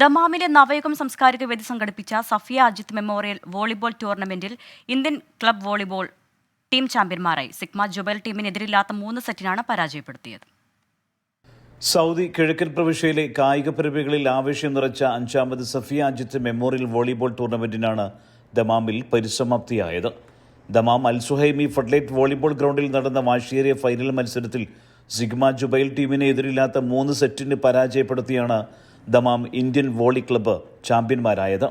ദമാമിലെ നവയുഗം സംസ്കാരിക വേദി സംഘടിപ്പിച്ച സഫിയ അജിത് മെമ്മോറിയൽ വോളിബോൾ ടൂർണമെന്റിൽ ഇന്ത്യൻ ക്ലബ് വോളിബോൾ ടീം ചാമ്പ്യന്മാരായി. സിഗ്മ ജുബൽ ടീമിനെതിരില്ലാത്ത മൂന്ന് സെറ്റിനാണ് പരാജയപ്പെടുത്തിയത്. സൗദി കിഴക്കൻ പ്രവിശ്യയിലെ കായിക പരിപാടികളിൽ ആവേശം നിറച്ച അഞ്ചാമത് സഫിയ അജിത്ത് മെമ്മോറിയൽ വോളിബോൾ ടൂർണമെന്റിനാണ് ദമാമിൽ പരിസമാപ്തിയായത്. Dammam Al Suhaimi floodlight volleyball ഗ്രൗണ്ടിൽ നടന്ന വാശിയേറിയ ഫൈനൽ മത്സരത്തിൽ സിഗ്മ ജുബൈൽ ടീമിനെ എതിരില്ലാത്ത മൂന്ന് സെറ്റിന് പരാജയപ്പെടുത്തിയാണ് ദമാം ഇന്ത്യൻ വോളി ക്ലബ്ബ് ചാമ്പ്യന്മാരായത്.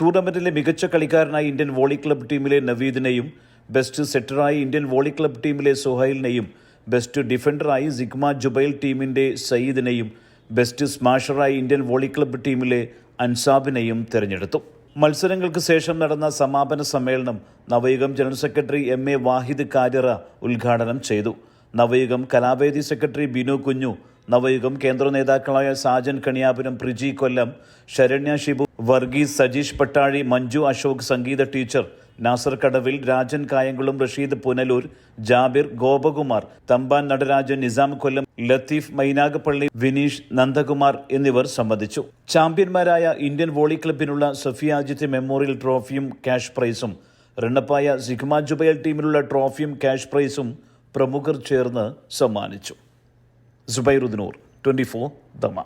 ടൂർണമെന്റിലെ മികച്ച കളിക്കാരനായി ഇന്ത്യൻ വോളി ക്ലബ്ബ് ടീമിലെ നവീദിനെയും ബെസ്റ്റ് സെറ്ററായി ഇന്ത്യൻ വോളി ക്ലബ്ബ് ടീമിലെ സുഹൈലിനെയും ബെസ്റ്റ് ഡിഫൻഡറായി സിഗ്മ ജുബൈൽ ടീമിന്റെ സയ്യിദിനെയും ബെസ്റ്റ് സ്മാഷറായി ഇന്ത്യൻ വോളി ക്ലബ്ബ് ടീമിലെ അൻസാബിനെയും തിരഞ്ഞെടുത്തു. മത്സരങ്ങൾക്ക് ശേഷം നടന്ന സമാപന സമ്മേളനം Navayugam general secretary M A Wahid Karyara ഉദ്ഘാടനം ചെയ്തു. നവയുഗം കലാവേദി സെക്രട്ടറി ബിനു കുഞ്ഞു നവയുഗം കേന്ദ്ര നേതാക്കളായ സാജൻ കണിയാപുരം പ്രിജി കൊല്ലം ശരണ്യ ഷിബു വർഗീസ് സജീഷ് പട്ടാഴി മഞ്ജു അശോക് സംഗീത ടീച്ചർ നാസർ കടവിൽ രാജൻ കായംകുളം റഷീദ് പുനലൂർ ജാബിർ ഗോപകുമാർ തമ്പാൻ നടരാജൻ നിസാം കൊല്ലം ലത്തീഫ് മൈനാഗപ്പള്ളി വിനീഷ് നന്ദകുമാർ എന്നിവർ സംബന്ധിച്ചു ചാമ്പ്യന്മാരായ ഇന്ത്യൻ വോളി ക്ലബിനുള്ള സഫിയാജിത്ത് മെമ്മോറിയൽ ട്രോഫിയും ക്യാഷ് പ്രൈസും റണ്ണപ്പായ സിഗ്മ ജുബൈൽ ടീമിനുള്ള ട്രോഫിയും ക്യാഷ് പ്രൈസും പ്രമുഖർ ചേർന്ന് സമ്മാനിച്ചു. സുബൈറുദ്ദീനൂർ ട്വന്റി ഫോർ ദമ.